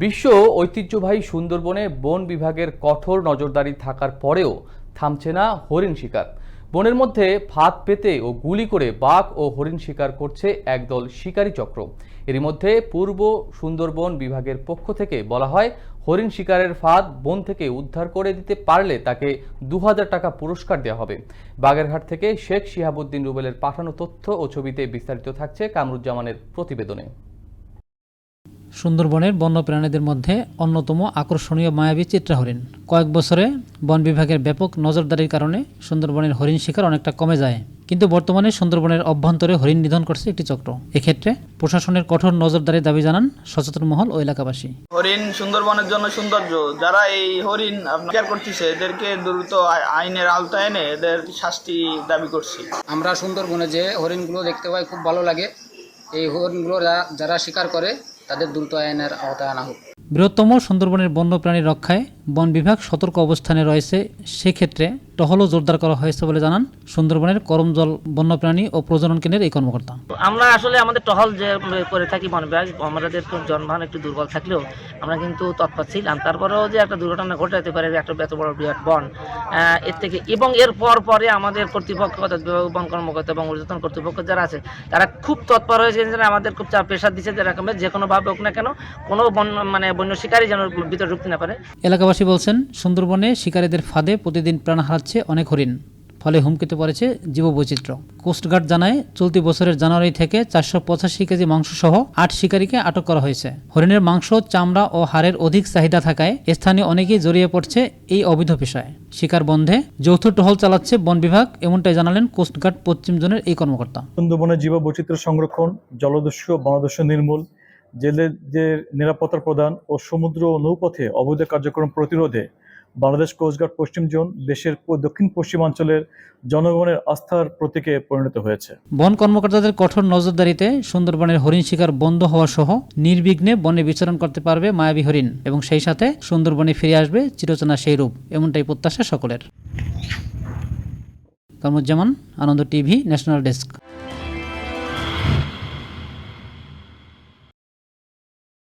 বিশ্ব ঐতিহ্যবাহী সুন্দরবনে বন বিভাগের কঠোর নজরদারি থাকার পরেও থামছে না হরিণ শিকার। বনের মধ্যে ফাঁদ পেতে ও গুলি করে বাঘ ও হরিণ শিকার করছে একদল শিকারী চক্র। এরই মধ্যে পূর্ব সুন্দরবন বিভাগের পক্ষ থেকে বলা হয়, হরিণ শিকারের ফাঁদ বন থেকে উদ্ধার করে দিতে পারলে তাকে দু হাজার টাকা পুরস্কার দেওয়া হবে। বাগেরহাট থেকে শেখ শিহাবুদ্দিন রুবেলের পাঠানো তথ্য ও ছবিতে বিস্তারিত থাকছে কামরুজ্জামানের প্রতিবেদনে। সুন্দরবনের বন্যপ্রাণীদের মধ্যে অন্যতম আকর্ষণীয় মায়াবী চিত্রা হরিণ। কয়েক বছরে বন বিভাগের ব্যাপক নজরদারির কারণে সুন্দরবনের হরিণ শিকার অনেকটা কমে যায়। কিন্তু বর্তমানে সুন্দরবনের অভ্যন্তরে হরিণ নিধন করছে একটি চক্র। এক্ষেত্রে প্রশাসনের কঠোর নজরদারির দাবি জানান সচেতন মহল ও এলাকাবাসী। হরিণ সুন্দরবনের জন্য সৌন্দর্য। যারা এই হরিণ আপনার করতেছে এদেরকে দ্রুত আইনের আওতায় এনে এদের শাস্তি দাবি করছি। আমরা সুন্দরবনে যে হরিণগুলো দেখতে পাই খুব ভালো লাগে। এই হরিণগুলো যা- যারা শিকার করে তাদের দ্রুত আইনের আওতায় আনা হোক। বৃহত্তম সুন্দরবনের বন্যপ্রাণী রক্ষায় বন বিভাগ সতর্ক অবস্থানে রয়েছে। সেক্ষেত্রে টহলও জোরদার করা হয়েছে বলে জানান সুন্দরবনের করমজল বন্যপ্রাণী ও প্রজনন কেন্দ্রের এই কর্মকর্তা। আমরা আসলে আমাদের টহল যে করে থাকি বন বিভাগ আমাদের তো যানবাহন একটু দুর্বল থাকলেও আমরা কিন্তু তৎপর ছিলাম তারপরেও যে একটা দুর্ঘটনা ঘটে যেতে পারে একটা এত বড় বিরাট বন এর থেকে এবং এর পর পরে আমাদের কর্তৃপক্ষ অর্থাৎ বন কর্মকর্তা এবং ঊর্ধ্বতন কর্তৃপক্ষ যারা আছে তারা খুব তৎপর হয়েছে যে আমাদের খুব চাপ প্রেশার দিচ্ছে যে রকমের যে কোনোভাবে হোক না কেন কোনো বন মানে বন্য শিকারী যেন ভিতরে ঢুকতে না পারে। এলাকাবাসী বলছেন, সুন্দরবনে শিকারীদের ফাঁদে প্রতিদিন প্রাণ হারাচ্ছে অনেক হরিণ, ফলে হুমকিতে পড়েছে জীববৈচিত্র্য। কোস্টগার্ড জানায়, চলতি বছরের জানুয়ারি থেকে চারশো পঁচাশি কেজি মাংস সহ আট শিকারীকে আটক করা হয়েছে। হরিণের মাংস, চামড়া ও হাড়ের অধিক চাহিদা থাকায় স্থানীয় অনেকেই জড়িয়ে পড়ছে এই অবৈধ পেশায়। শিকার বন্ধে যৌথ টহল চালাচ্ছে বন বিভাগ, এমনটাই জানালেন কোস্টগার্ড পশ্চিম জোনের এই কর্মকর্তা। সুন্দরবনের জীববৈচিত্র্য সংরক্ষণ, জলদস্যু বনদস্যু নির্মূল জেলেদের নিরাপত্তা প্রদান ও সমুদ্র ও নৌপথে অবৈধ কার্যক্রম প্রতিরোধে বাংলাদেশ কোস্টগার্ড পশ্চিম জোন দেশের দক্ষিণ পশ্চিমাঞ্চলের জনগণের আস্থার প্রতীকে পরিণত হয়েছে। বন কর্মকর্তাদের কঠোর নজরদারিতে সুন্দরবনের হরিণ শিকার বন্ধ হওয়া সহ নির্বিঘ্নে বনে বিচরণ করতে পারবে মায়াবী হরিণ এবং সেই সাথে সুন্দরবনে ফিরে আসবে চিরচেনা সেই রূপ, এমনটাই প্রত্যাশা সকলের। Kamruzzaman, Ananda TV, national desk.